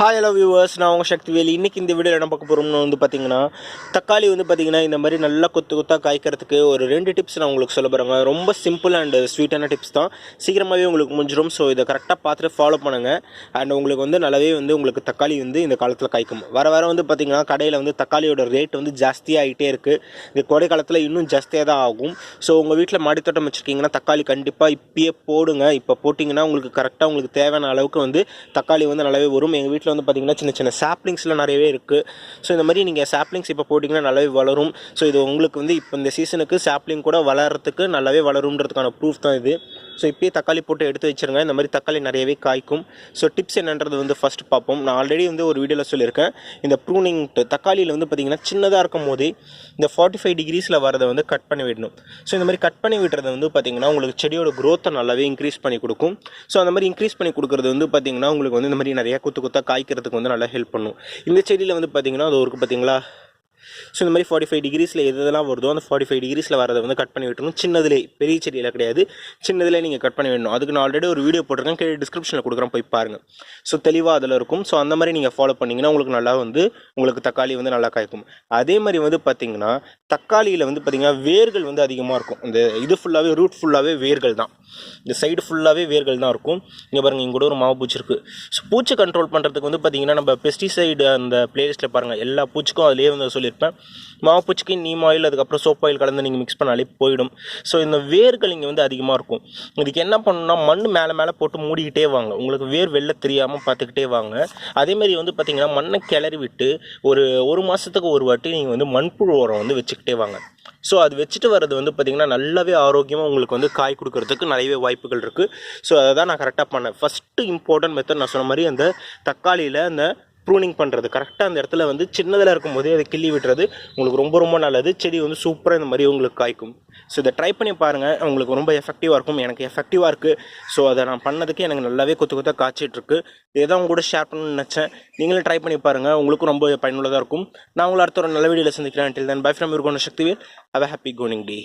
Hi hello viewers நான் உங்கள் சக்திவேலி இன்றைக்கி இந்த வீடியோ என்ன பார்க்க போகிறோம்னு வந்து பார்த்தீங்கன்னா தக்காளி வந்து பார்த்தீங்கன்னா இந்த மாதிரி நல்லா கொத்து கொத்தாக காய்க்கிறதுக்கு ஒரு ரெண்டு டிப்ஸ் நான் உங்களுக்கு சொல்ல போகிறேங்க ரொம்ப சிம்பிள் அண்ட் ஸ்வீட்டான டிப்ஸ் தான். சீக்கிரமாகவே உங்களுக்கு முடிஞ்சிடும் ஸோ இதை கரெக்டாக பார்த்துட்டு ஃபாலோ பண்ணுங்கள் அண்ட் உங்களுக்கு வந்து நல்லாவே வந்து உங்களுக்கு தக்காளி வந்து இந்த காலத்தில் காய்க்கும். வர வர வந்து பார்த்தீங்கன்னா கடையில் வந்து தக்காளியோட ரேட் வந்து ஜாஸ்தியாகிட்டே இருக்குது இது கோடை காலத்தில் இன்னும் ஜாஸ்தியாக தான் ஆகும். ஸோ உங்கள் வீட்டில் மாடித்தோட்டம் வச்சுருக்கீங்கன்னா தக்காளி கண்டிப்பாக இப்பயே போடுங்க. இப்போ போட்டிங்கன்னா உங்களுக்கு கரெக்டாக உங்களுக்கு தேவையான அளவுக்கு வந்து தக்காளி வந்து நல்லாவே வரும். எங்கள் வீட்டில் வந்து பார்த்திங்கன்னா சின்ன சின்ன சாப்ளிங்ஸ்லாம் நிறையவே இருக்குது ஸோ இந்த மாதிரி நீங்கள் சாப்ளிங்ஸ் இப்போ போட்டிங்கன்னா நல்லாவே வளரும். ஸோ இது உங்களுக்கு வந்து இப்போ இந்த சீசனுக்கு சாப்ளிங் கூட வளர்கிறதுக்கு நல்லாவே வளரும்ன்றதுக்கான ப்ரூஃப் தான் இது. ஸோ இப்போயே தக்காளி போட்டு எடுத்து வச்சுருங்க. இந்த மாதிரி தக்காளி நிறையவே காய்க்கும். ஸோ டிப்ஸ் என்னன்றது வந்து ஃபஸ்ட் பார்ப்போம். நான் ஆல்ரெடி வந்து ஒரு வீடியோவில் சொல்லியிருக்கேன். இந்த ப்ரூனிங் தக்காளியில் வந்து பார்த்திங்கன்னா சின்னதாக இருக்கும் போது இந்த ஃபார்ட்டி ஃபைவ் டிகிரிஸில் வரதை வந்து கட் பண்ணி விடணும். ஸோ இந்த மாதிரி கட் பண்ணி விடுறது வந்து பார்த்திங்கன்னா உங்களுக்கு செடியோட க்ரோத்தை நல்லாவே இன்க்ரீஸ் பண்ணி கொடுக்கும். ஸோ அந்த மாதிரி இன்க்ரீஸ் பண்ணி கொடுக்குறது வந்து பார்த்திங்கன்னா உங்களுக்கு வந்து இந்த மாதிரி நிறையா குத்து குத்தாக காய்க்கிறதுக்கு வந்து நல்லா ஹெல்ப் பண்ணும். இந்த செடியில் வந்து பார்த்திங்கன்னா அது ஒரு பார்த்தீங்களா ஸோ இந்த மாதிரி ஃபார்ட்டி ஃபைவ் டிகிரிஸில் எது எதெல்லாம் வருதோ அந்த ஃபார்ட்டி ஃபைவ் டிகிரிஸில் வரதை வந்து கட் பண்ணி விட்டுணும் சின்னதுலே பெரிய செடியில் கிடையாது. சின்னதுலேயே நீங்கள் கட் பண்ணி விடணும். அதுக்கு நான் ஆல்ரெடி ஒரு வீடியோ போட்டிருக்கேன். கீழே டிஸ்கிரிப்ஷனில் கொடுக்குறேன். போய் பாருங்கள் ஸோ தெளிவாக அதில் இருக்கும். ஸோ அந்த மாதிரி நீங்கள் ஃபாலோ பண்ணிங்கன்னா உங்களுக்கு நல்லா வந்து உங்களுக்கு தக்காளி வந்து நல்லா காய்க்கும். அதே மாதிரி வந்து பார்த்தீங்கன்னா தக்காளியில் வந்து பார்த்தீங்கன்னா வேர்கள் வந்து அதிகமாக இருக்கும். இந்த இது ஃபுல்லாகவே ரூட் ஃபுல்லாகவே வேர்கள் தான் இந்த சைடு ஃபுல்லாகவே வேர்கள் தான் இருக்கும். இங்கே பாருங்கள் இங்கே கூட ஒரு மாவு பூச்சி இருக்குது ஸோ பூச்சி கண்ட்ரோல் பண்ணுறதுக்கு வந்து பார்த்திங்கன்னா நம்ம பெஸ்டிசைடு அந்த பிளேலிஸ்ட்டில் பாருங்கள் எல்லா பூச்சிக்கும் அதிலே வந்து சொல்லியிருப்பேன். மாவு பூச்சிக்கு நீம் ஆயில் அதுக்கப்புறம் சோப் ஆயில் கலந்து நீங்கள் மிக்ஸ் பண்ணாலே போயிடும். ஸோ இந்த வேர்கள் இங்கே வந்து அதிகமாக இருக்கும். இதுக்கு என்ன பண்ணணும்னா மண் மேலே மேலே போட்டு மூடிக்கிட்டே வாங்க. உங்களுக்கு வேர் வெளில தெரியாமல் பார்த்துக்கிட்டே வாங்க. அதேமாரி வந்து பார்த்திங்கன்னா மண்ணை கிளறி விட்டு ஒரு ஒரு மாதத்துக்கு ஒரு வாட்டி நீங்கள் வந்து மண்புழு உரம் வந்து வச்சுக்கிட்டே வாங்க. ஸோ அது வச்சுட்டு வர்றது வந்து பார்த்திங்கன்னா நல்லாவே ஆரோக்கியமாக உங்களுக்கு வந்து காய் கொடுக்கறதுக்கு நிறையவே வாய்ப்புகள் இருக்குது ஸோ அதை தான் நான் கரெக்டாக பண்ணேன். ஃபஸ்ட்டு இம்பார்ட்டன்ட் மெத்தட் நான் சொன்ன மாதிரி அந்த தக்காளியில் அந்த ப்ரூனிங் பண்ணுறது கரெக்டாக அந்த இடத்துல வந்து சின்னதில் இருக்கும் போதே அதை கிள்ளி விடுறது உங்களுக்கு ரொம்ப ரொம்ப நல்லது. செடி வந்து சூப்பராக இந்த மாதிரி உங்களுக்கு காய்க்கும். ஸோ இதை ட்ரை பண்ணி பாருங்கள் உங்களுக்கு ரொம்ப எஃபெக்டிவாக இருக்கும். எனக்கு எஃபெக்டிவாக இருக்குது ஸோ அதை நான் பண்ணதுக்கு எனக்கு நல்லாவே கொத்து கொத்தாக காய்ச்சிட்ருக்கு இதை தான் உங்க கூட ஷேர் பண்ணணும்னு நினச்சேன். நீங்களும் ட்ரை பண்ணி பாருங்கள் உங்களுக்கும் ரொம்ப பயனுள்ளதாக இருக்கும். நான் உங்களை அடுத்த ஒரு நல்ல வீடியோவில் சந்திக்கிறேன். டில் தன் பை ஃப்ரம் இருக்கணும் Sakthivel how happy coming day